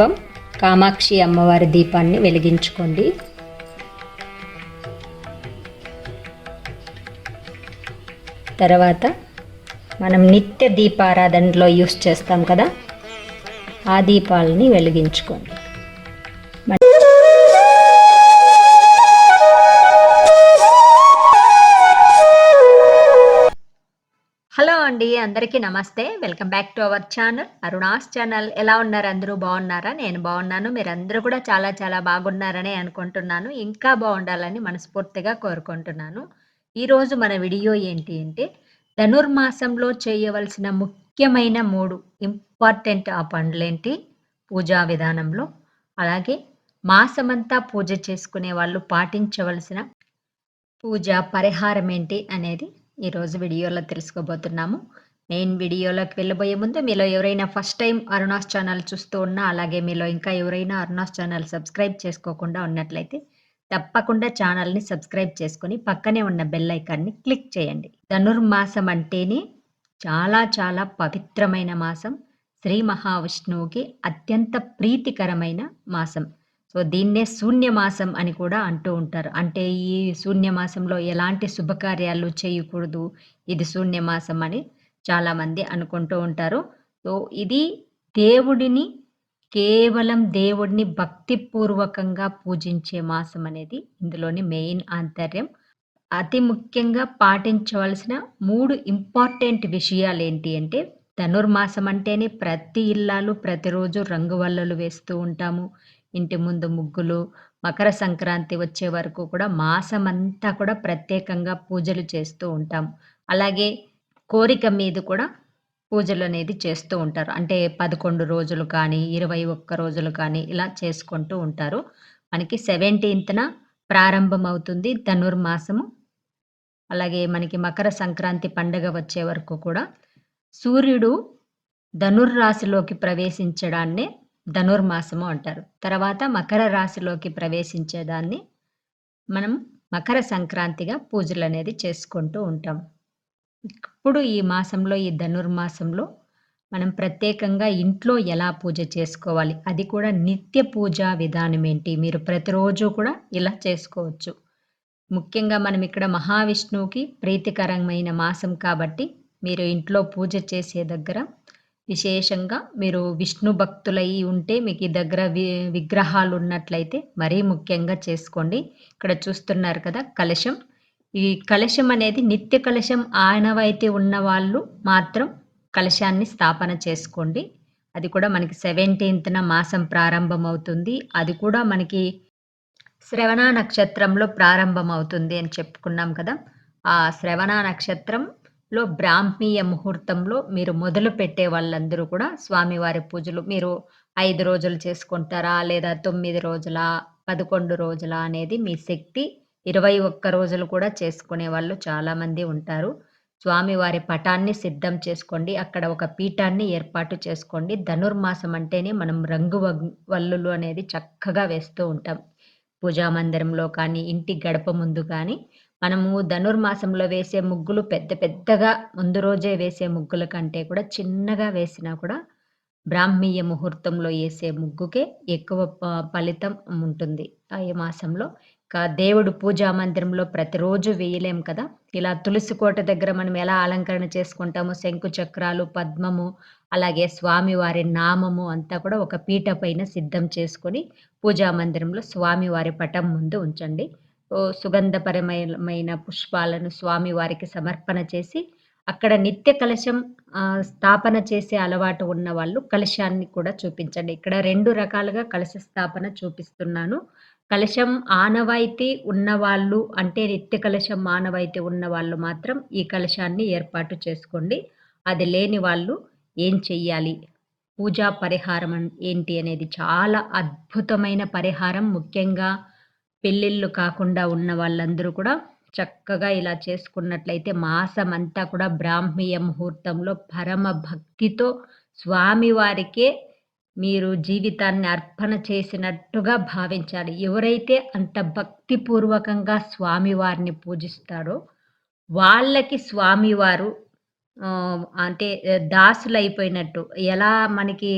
దీపం కామాక్షి అమ్మవారి దీపాన్ని వెలిగించుకోండి. తర్వాత మనం నిత్య దీపారాధనలో యూస్ చేస్తాం కదా ఆ దీపాలని వెలిగించుకోండి. అండి అందరికీ నమస్తే. Welcome back to our channel. Aruna's channel. ఎలా ఉన్నారు? అందరూ బాగున్నారా? నేను బాగున్నాను. మీరందరూ కూడా చాలా చాలా బాగున్నారని అనుకుంటున్నాను. ఇంకా బాగుండాలని మనస్ఫూర్తిగా కోరుకుంటున్నాను. ఈరోజు మన వీడియో ఏంటి అంటే ధనుర్మాసంలో చేయవలసిన ముఖ్యమైన మూడు ఇంపార్టెంట్ ఆ పనులేంటి పూజా విధానంలో. అలాగే మాసమంతా పూజ చేసుకునే వాళ్ళు పాటించవలసిన పూజ పరిహారం ఏంటి అనేది ఈరోజు వీడియోలో తెలుసుకోబోతున్నాము. మెయిన్ వీడియోలోకి వెళ్ళబోయే ముందు మీలో ఎవరైనా ఫస్ట్ టైం అరుణాస్ ఛానల్ చూస్తూ ఉన్నా అలాగే మీలో ఇంకా ఎవరైనా అరుణాస్ ఛానల్ సబ్స్క్రైబ్ చేసుకోకుండా ఉన్నట్లయితే తప్పకుండా ఛానల్ని సబ్స్క్రైబ్ చేసుకొని పక్కనే ఉన్న బెల్ ఐకాన్ని క్లిక్ చేయండి. ధనుర్మాసం అంటేనే చాలా చాలా పవిత్రమైన మాసం. శ్రీ మహావిష్ణువుకి అత్యంత ప్రీతికరమైన మాసం. సో దీన్నే శూన్యమాసం అని కూడా అంటూ ఉంటారు. అంటే ఈ శూన్యమాసంలో ఎలాంటి శుభకార్యాలు చేయకూడదు ఇది శూన్యమాసం అని చాలామంది అనుకుంటూ ఉంటారు. సో ఇది దేవుడిని కేవలం దేవుడిని భక్తిపూర్వకంగా పూజించే మాసం అనేది ఇందులోని మెయిన్ ఆంతర్యం. అతి ముఖ్యంగా పాటించవలసిన మూడు ఇంపార్టెంట్ విషయాలు ఏంటి అంటే ధనుర్మాసం అంటేనే ప్రతి ఇల్లాలు ప్రతిరోజు రంగువల్లలు వేస్తూ ఉంటాము. ఇంటి ముందు ముగ్గులు మకర సంక్రాంతి వచ్చే వరకు కూడా మాసం అంతా కూడా ప్రత్యేకంగా పూజలు చేస్తూ ఉంటాం. అలాగే కోరిక మీద కూడా పూజలు అనేది చేస్తూ ఉంటారు. అంటే పదకొండు రోజులు కానీ ఇరవై ఒక్క రోజులు కానీ ఇలా చేసుకుంటూ ఉంటారు. మనకి సెవెంటీన్త్న ప్రారంభం అవుతుంది ధనుర్మాసము. అలాగే మనకి మకర సంక్రాంతి పండగ వచ్చే వరకు కూడా సూర్యుడు ధనుర్రాశిలోకి ప్రవేశించడాన్నే ధనుర్మాసము అంటారు. తర్వాత మకర రాశిలోకి ప్రవేశించేదాన్ని మనం మకర సంక్రాంతిగా పూజలు అనేది చేసుకుంటూ ఉంటాం. ఇప్పుడు ఈ మాసంలో ఈ ధనుర్మాసంలో మనం ప్రత్యేకంగా ఇంట్లో ఎలా పూజ చేసుకోవాలి? అది కూడా నిత్య పూజా విధానం ఏంటి? మీరు ప్రతిరోజు కూడా ఇలా చేసుకోవచ్చు. ముఖ్యంగా మనం ఇక్కడ మహావిష్ణువుకి ప్రీతికరమైన మాసం కాబట్టి మీరు ఇంట్లో పూజ చేసే దగ్గర విశేషంగా మీరు విష్ణు భక్తులై ఉంటే మీకు ఈ దగ్గర వి విగ్రహాలు ఉన్నట్లయితే మరీ ముఖ్యంగా చేసుకోండి. ఇక్కడ చూస్తున్నారు కదా కలశం. ఈ కలశం అనేది నిత్య కలశం ఆనవాయితీ ఉన్న వాళ్ళు మాత్రం కలశాన్ని స్థాపన చేసుకోండి. అది కూడా మనకి సెవెంటీన్త్న మాసం ప్రారంభం అవుతుంది అది కూడా మనకి శ్రవణ నక్షత్రంలో ప్రారంభం అవుతుంది అని చెప్పుకున్నాం కదా. ఆ శ్రవణ నక్షత్రం లో బ్రాహ్మీయ ముహూర్తంలో మీరు మొదలు పెట్టే వాళ్ళందరూ కూడా స్వామివారి పూజలు మీరు ఐదు రోజులు చేసుకుంటారా లేదా తొమ్మిది రోజుల పదకొండు రోజుల అనేది మీ శక్తి. ఇరవై ఒక్క రోజులు కూడా చేసుకునే వాళ్ళు చాలామంది ఉంటారు. స్వామివారి పటాన్ని సిద్ధం చేసుకోండి. అక్కడ ఒక పీఠాన్ని ఏర్పాటు చేసుకోండి. ధనుర్మాసం అంటేనే మనం రంగు వల్లులు అనేది చక్కగా వేస్తూ ఉంటాం. పూజా మందిరంలో కానీ ఇంటి గడప ముందు కానీ. మనము ధనుర్మాసంలో వేసే ముగ్గులు పెద్ద పెద్దగా ముందు రోజే వేసే ముగ్గుల కంటే కూడా చిన్నగా వేసినా కూడా బ్రాహ్మీయ ముహూర్తంలో వేసే ముగ్గుకే ఎక్కువ ఫలితం ఉంటుంది. ఈ మాసంలో ఇంకా దేవుడు పూజా మందిరంలో ప్రతిరోజు వేయలేం కదా? ఇలా తులసి కోట దగ్గర మనం ఎలా అలంకరణ చేసుకుంటామో శంకు చక్రాలు పద్మము అలాగే స్వామివారి నామము అంతా కూడా ఒక పీట పైన సిద్ధం చేసుకొని పూజా మందిరంలో స్వామివారి పటం ముందు ఉంచండి. సుగంధపరమైన పుష్పాలను స్వామి వారికి సమర్పణ చేసి అక్కడ నిత్య కలశం స్థాపన చేసే అలవాటు ఉన్న వాళ్ళు కలశాన్ని కూడా చూపించండి. ఇక్కడ రెండు రకాలుగా కలశ స్థాపన చూపిస్తున్నాను. కలశం ఆనవాయితీ ఉన్నవాళ్ళు అంటే నిత్య కలశం ఆనవాయితీ ఉన్న వాళ్ళు మాత్రం ఈ కలశాన్ని ఏర్పాటు చేసుకోండి. అది లేని వాళ్ళు ఏం చెయ్యాలి? పూజా పరిహారం ఏంటి అనేది చాలా అద్భుతమైన పరిహారం. ముఖ్యంగా పెళ్ళిళ్ళు కాకుండా ఉన్న వాళ్ళందరూ కూడా చక్కగా ఇలా చేసుకున్నట్లయితే మాసం అంతా కూడా బ్రాహ్మీయ ముహూర్తంలో పరమ భక్తితో స్వామివారికే మీరు జీవితాన్ని అర్పణ చేసినట్టుగా భావించాలి. ఎవరైతే అంత భక్తిపూర్వకంగా స్వామివారిని పూజిస్తారో వాళ్ళకి స్వామివారు అంటే దాసులైపోయినట్టు ఎలా మనకి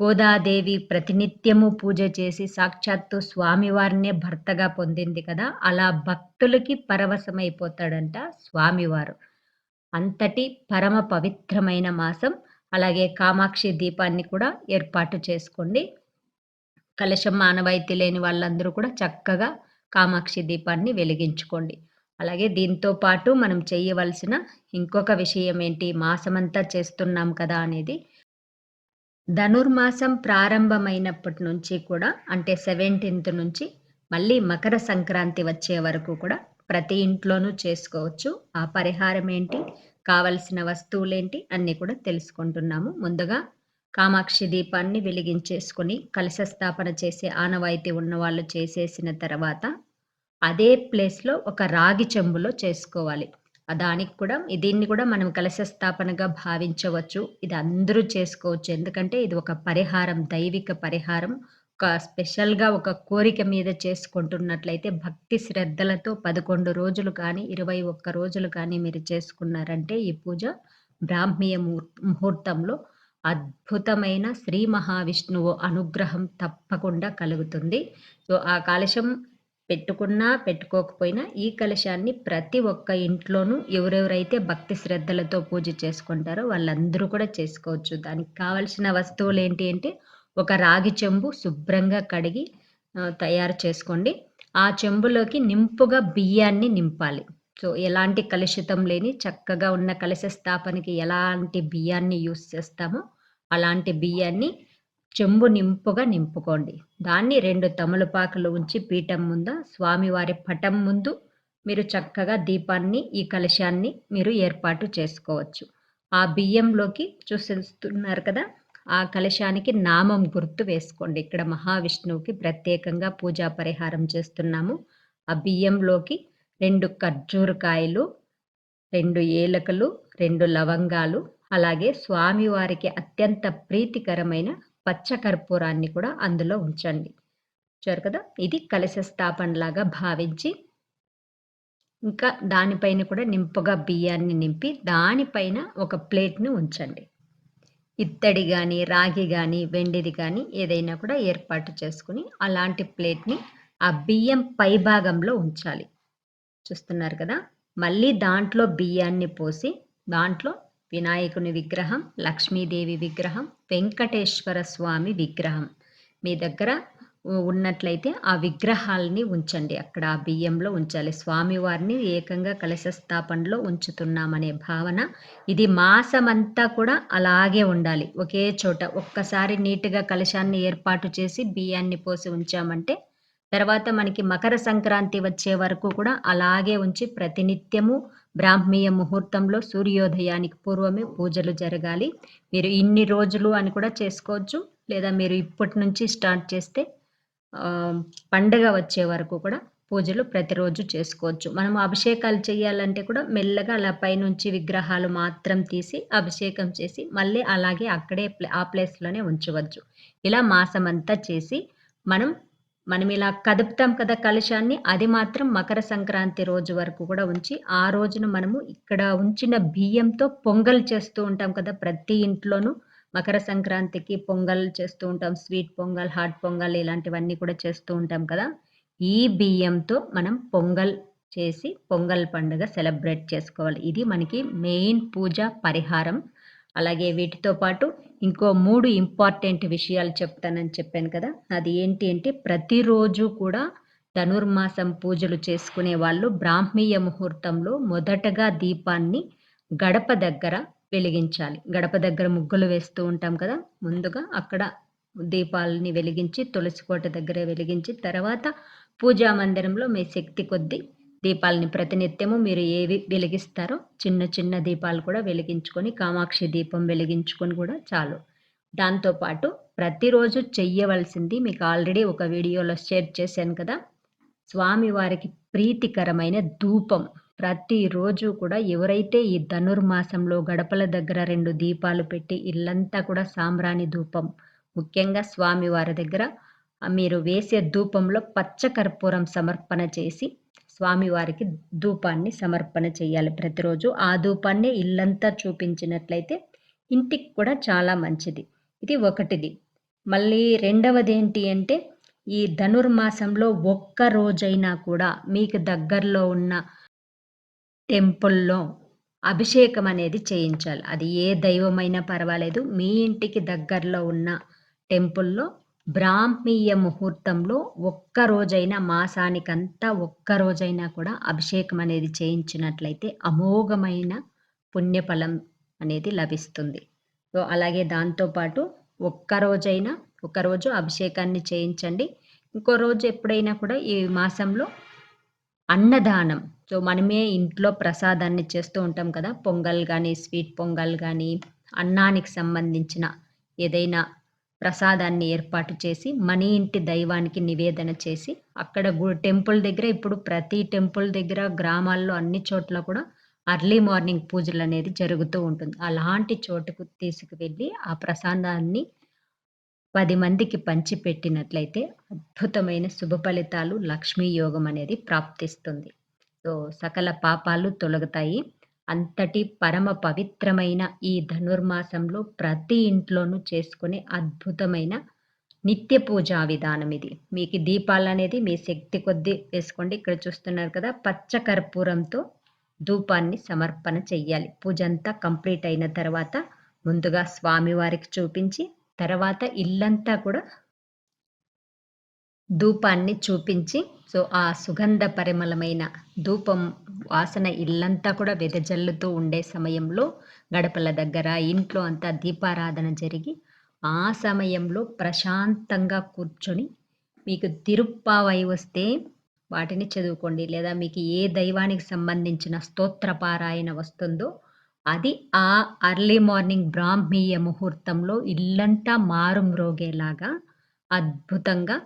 గోదాదేవి ప్రతినిత్యము పూజ చేసి సాక్షాత్తు స్వామివారినే భర్తగా పొందింది కదా అలా భక్తులకి పరవశమైపోతాడంట స్వామివారు. అంతటి పరమ పవిత్రమైన మాసం అలాగే కామాక్షి దీపాన్ని కూడా ఏర్పాటు చేసుకోండి. కలశం మానవాయితీ లేని వాళ్ళందరూ కూడా చక్కగా కామాక్షి దీపాన్ని వెలిగించుకోండి. అలాగే దీంతో పాటు మనం చేయవలసిన ఇంకొక విషయం ఏంటి మాసమంతా చేస్తున్నాం కదా అనేది ధనుర్మాసం ప్రారంభమైనప్పటి నుంచి కూడా అంటే సెవెంటీన్త్ నుంచి మళ్ళీ మకర సంక్రాంతి వచ్చే వరకు కూడా ప్రతి ఇంట్లోనూ చేసుకోవచ్చు. ఆ పరిహారం ఏంటి కావలసిన వస్తువులేంటి అన్నీ కూడా తెలుసుకుంటున్నాము. ముందుగా కామాక్షి దీపాన్ని వెలిగించేసుకొని కలశ స్థాపన చేసే ఆనవాయితీ ఉన్న వాళ్ళు చేసేసిన తర్వాత అదే ప్లేస్లో ఒక రాగి చెంబులో చేసుకోవాలి. దానికి కూడా దీన్ని కూడా మనం కలశ స్థాపనగా భావించవచ్చు. ఇది అందరూ చేసుకోవచ్చు. ఎందుకంటే ఇది ఒక పరిహారం దైవిక పరిహారం. ఒక స్పెషల్గా ఒక కోరిక మీద చేసుకుంటున్నట్లయితే భక్తి శ్రద్ధలతో పదకొండు రోజులు కానీ ఇరవై ఒక్క రోజులు కానీ మీరు చేసుకున్నారంటే ఈ పూజ బ్రాహ్మీయ ముహూర్తంలో అద్భుతమైన శ్రీ మహావిష్ణువు అనుగ్రహం తప్పకుండా కలుగుతుంది. సో ఆ కాలుష్యం పెట్టుకున్నా పెట్టుకోకపోయినా ఈ కలశాన్ని ప్రతి ఒక్క ఇంట్లోనూ ఎవరెవరైతే భక్తి శ్రద్ధలతో పూజ చేసుకుంటారో వాళ్ళందరూ కూడా చేసుకోవచ్చు. దానికి కావలసిన వస్తువులు ఏంటి అంటే ఒక రాగి చెంబు శుభ్రంగా కడిగి తయారు చేసుకోండి. ఆ చెంబులోకి నింపుగా బియ్యాన్ని నింపాలి. సో ఎలాంటి కలుషితం లేని చక్కగా ఉన్న కలశ స్థాపనకి ఎలాంటి బియ్యాన్ని యూస్ చేస్తామో అలాంటి బియ్యాన్ని చెంబు నింపుగా నింపుకోండి. దాన్ని రెండు తమలపాకులు ఉంచి పీఠం ముంద స్వామివారి పటం ముందు మీరు చక్కగా దీపాన్ని ఈ కలశాన్ని మీరు ఏర్పాటు చేసుకోవచ్చు. ఆ బియ్యంలోకి చూసిస్తున్నారు కదా ఆ కలశానికి నామం గుర్తు వేసుకోండి. ఇక్కడ మహావిష్ణువుకి ప్రత్యేకంగా పూజా పరిహారం చేస్తున్నాము. ఆ బియ్యంలోకి రెండు ఖర్జూరకాయలు రెండు ఏలకలు రెండు లవంగాలు అలాగే స్వామివారికి అత్యంత ప్రీతికరమైన పచ్చ కర్పూరాన్ని కూడా అందులో ఉంచండి. చూరు కదా? ఇది కలశ స్థాపనలాగా భావించి ఇంకా దానిపైన కూడా నింపుగా బియ్యాన్ని నింపి దానిపైన ఒక ప్లేట్ని ఉంచండి. ఇత్తడి కానీ రాగి కానీ వెండిది కానీ ఏదైనా కూడా ఏర్పాటు చేసుకుని అలాంటి ప్లేట్ని ఆ బియ్యం పై భాగంలో ఉంచాలి. చూస్తున్నారు కదా? మళ్ళీ దాంట్లో బియ్యాన్ని పోసి దాంట్లో వినాయకుని విగ్రహం లక్ష్మీదేవి విగ్రహం వెంకటేశ్వర స్వామి విగ్రహం. మీ దగ్గర ఉన్నట్లయితే ఆ విగ్రహాలని ఉంచండి. అక్కడ ఆ బియ్యంలో ఉంచాలి. స్వామివారిని ఏకంగా కలశ స్థాపనలో ఉంచుతున్నామనే భావన ఇది మాసమంతా కూడా అలాగే ఉండాలి. ఒకే చోట ఒక్కసారి నీట్గా కలశాన్ని ఏర్పాటు చేసి బియ్యాన్ని పోసి ఉంచామంటే తర్వాత మనకి మకర సంక్రాంతి వచ్చే వరకు కూడా అలాగే ఉంచి ప్రతినిత్యము బ్రాహ్మీయ ముహూర్తంలో సూర్యోదయానికి పూర్వమే పూజలు జరగాలి. మీరు ఇన్ని రోజులు అని కూడా చేసుకోవచ్చు. లేదా మీరు ఇప్పటి నుంచి స్టార్ట్ చేస్తే పండగ వచ్చే వరకు కూడా పూజలు ప్రతిరోజు చేసుకోవచ్చు. మనం అభిషేకాలు చేయాలంటే కూడా మెల్లగా అలా పైనుంచి విగ్రహాలు మాత్రం తీసి అభిషేకం చేసి మళ్ళీ అలాగే అక్కడే ఆ ప్లేస్లోనే ఉంచవచ్చు. ఇలా మాసమంతా చేసి మనం మనం ఇలా కదుపుతాం కదా కలశాన్ని అది మాత్రం మకర సంక్రాంతి రోజు వరకు కూడా ఉంచి ఆ రోజున మనము ఇక్కడ ఉంచిన బియ్యంతో పొంగల్ చేస్తూ ఉంటాం కదా ప్రతి ఇంట్లోనూ. మకర సంక్రాంతికి పొంగల్ చేస్తూ ఉంటాం స్వీట్ పొంగల్ హాట్ పొంగల్ ఇలాంటివన్నీ కూడా చేస్తూ ఉంటాం కదా. ఈ బియ్యంతో మనం పొంగల్ చేసి పొంగల్ పండుగ సెలబ్రేట్ చేసుకోవాలి. ఇది మనకి మెయిన్ పూజ పరిహారం. అలాగే వీటితో పాటు ఇంకో మూడు ఇంపార్టెంట్ విషయాలు చెప్తానని చెప్పాను కదా. అది ఏంటి అంటే ప్రతిరోజు కూడా ధనుర్మాసం పూజలు చేసుకునే వాళ్ళు బ్రాహ్మీయ ముహూర్తంలో మొదటగా దీపాన్ని గడప దగ్గర వెలిగించాలి. గడప దగ్గర ముగ్గులు వేస్తూ ఉంటాం కదా. ముందుగా అక్కడ దీపాలని వెలిగించి తులసి కోట దగ్గర వెలిగించి తర్వాత పూజా మందిరంలో మీ శక్తి కొద్దీ దీపాలని ప్రతినిత్యము మీరు ఏవి వెలిగిస్తారో చిన్న చిన్న దీపాలు కూడా వెలిగించుకొని కామాక్షి దీపం వెలిగించుకొని కూడా చాలు. దాంతోపాటు ప్రతిరోజు చెయ్యవలసింది మీకు ఆల్రెడీ ఒక వీడియోలో షేర్ చేశాను కదా స్వామివారికి ప్రీతికరమైన ధూపం. ప్రతిరోజు కూడా ఎవరైతే ఈ ధనుర్మాసంలో గడపల దగ్గర రెండు దీపాలు పెట్టి ఇల్లంతా కూడా సాంబ్రాణి ధూపం ముఖ్యంగా స్వామివారి దగ్గర మీరు వేసే ధూపంలో పచ్చకర్పూరం సమర్పణ చేసి స్వామివారికి ధూపాన్ని సమర్పణ చేయాలి ప్రతిరోజు ఆ ధూపాన్ని ఇల్లంతా చూపించినట్లయితే ఇంటికి కూడా చాలా మంచిది ఇది ఒకటిది మళ్ళీ రెండవది ఏంటి అంటే ఈ ధనుర్మాసంలో ఒక్క రోజైనా కూడా మీకు దగ్గరలో ఉన్న టెంపుల్‌లో అభిషేకం అనేది చేయించాలి. అది ఏ దైవమైనా పర్వాలేదు. మీ ఇంటికి దగ్గరలో ఉన్న టెంపుల్‌లో బ్రాహ్మీయ ముహూర్తంలో ఒక్క రోజైనా మాసానికంతా ఒక్క రోజైనా కూడా అభిషేకం అనేది చేయించినట్లయితే అమోఘమైన పుణ్యఫలం అనేది లభిస్తుంది. సో, అలాగే దాంతో పాటు ఒక్క రోజైనా ఒకరోజు అభిషేకాన్ని చేయించండి. ఇంకో రోజు ఎప్పుడైనా కూడా ఈ మాసంలో అన్నదానం. సో, మనమే ఇంట్లో ప్రసాదాన్ని చేస్తూ ఉంటాం కదా! పొంగల్ కానీ స్వీట్ పొంగల్ కానీ అన్నానికి సంబంధించిన ఏదైనా ప్రసాదాన్ని ఏర్పాటు చేసి, మన ఇంటి దైవానికి నివేదన చేసి, అక్కడ టెంపుల్ దగ్గర ఇప్పుడు ప్రతి టెంపుల్ దగ్గర, గ్రామాల్లో అన్ని చోట్ల కూడా అర్లీ మార్నింగ్ పూజలు అనేది జరుగుతూ ఉంటుంది. అలాంటి చోటుకు తీసుకువెళ్ళి ఆ ప్రసాదాన్ని పది మందికి పంచిపెట్టినట్లయితే అద్భుతమైన శుభ ఫలితాలు, లక్ష్మీ యోగం అనేది ప్రాప్తిస్తుంది. సో, సకల పాపాలు తొలగుతాయి. అంతటి పరమ పవిత్రమైన ఈ ధనుర్మాసంలో ప్రతి ఇంట్లోనూ చేసుకునే అద్భుతమైన నిత్య పూజా విధానం ఇది. మీకు దీపాలు అనేది మీ శక్తి కొద్దీ వేసుకోండి. ఇక్కడ చూస్తున్నారు కదా! పచ్చ కర్పూరంతో ధూపాన్ని సమర్పణ చెయ్యాలి. పూజంతా కంప్లీట్ అయిన తర్వాత ముందుగా స్వామివారికి చూపించి, తర్వాత ఇల్లంతా కూడా ధూపాన్ని చూపించి, సో, ఆ సుగంధ పరిమళమైన ధూపం వాసన ఇల్లంతా కూడా వెదజల్లుతూ ఉండే సమయంలో గడపల దగ్గర, ఇంట్లో అంతా దీపారాధన జరిగి, ఆ సమయంలో ప్రశాంతంగా కూర్చొని మీకు తిరుప్పావై వస్తే వాటిని చదువుకోండి. లేదా మీకు ఏ దైవానికి సంబంధించిన స్తోత్ర పారాయణ వస్తుందో అది ఆ అర్లీ మార్నింగ్ బ్రాహ్మీయ ముహూర్తంలో ఇల్లంతా మారుమ్రోగేలాగా అద్భుతంగా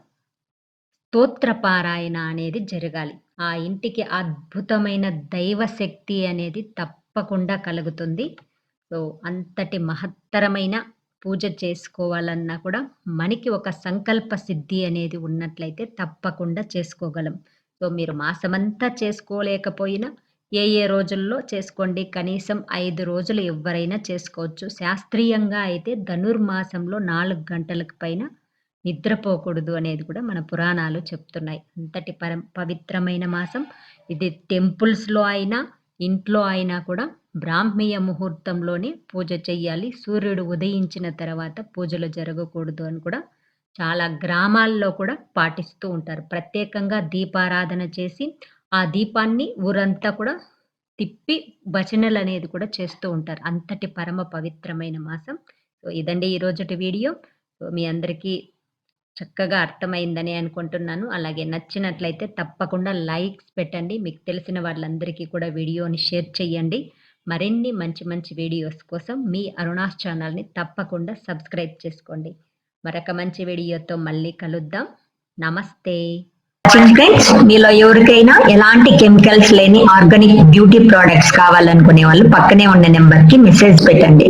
స్తోత్రపారాయణ అనేది జరగాలి. ఆ ఇంటికి అద్భుతమైన దైవ శక్తి అనేది తప్పకుండా కలుగుతుంది. సో, అంతటి మహత్తరమైన పూజ చేసుకోవాలన్నా కూడా మనకి ఒక సంకల్ప సిద్ధి అనేది ఉన్నట్లయితే తప్పకుండా చేసుకోగలం. సో, మీరు మాసమంతా చేసుకోలేకపోయినా ఏ ఏ రోజుల్లో చేసుకోండి. కనీసం ఐదు రోజులు ఎవరైనా చేసుకోవచ్చు. శాస్త్రీయంగా అయితే ధనుర్మాసంలో నాలుగు గంటలకు పైన నిద్రపోకూడదు అనేది కూడా మన పురాణాలు చెప్తున్నాయి. అంతటి పరం పవిత్రమైన మాసం. ఇది టెంపుల్స్‌లో అయినా, ఇంట్లో అయినా కూడా బ్రాహ్మీయ ముహూర్తంలోనే పూజ చెయ్యాలి. సూర్యుడు ఉదయించిన తర్వాత పూజలు జరగకూడదు అని కూడా చాలా గ్రామాల్లో కూడా పాటిస్తూ ఉంటారు. ప్రత్యేకంగా దీపారాధన చేసి, ఆ దీపాన్ని ఊరంతా కూడా తిప్పి భజనలనేది కూడా చేస్తూ ఉంటారు. అంతటి పరమ పవిత్రమైన మాసం. సో, ఇదండి రోజుటి వీడియో. సో, మీ అందరికీ చక్కగా అర్థమైందని అనుకుంటున్నాను. అలాగే నచ్చినట్లయితే తప్పకుండా లైక్స్ పెట్టండి. మీకు తెలిసిన వాళ్ళందరికీ కూడా వీడియోని షేర్ చేయండి. మరిన్ని మంచి మంచి వీడియోస్ కోసం మీ అరుణాస్ ఛానల్‌ని తప్పకుండా సబ్స్క్రైబ్ చేసుకోండి. మరొక మంచి వీడియోతో మళ్ళీ కలుద్దాం. నమస్తే. ఫ్రెండ్స్ మీలో ఎవరికైనా ఎలాంటి కెమికల్స్ లేని ఆర్గానిక్ బ్యూటీ ప్రోడక్ట్స్ కావాలనుకునే వాళ్ళు పక్కనే ఉన్న నెంబర్‌కి మెసేజ్ పెట్టండి.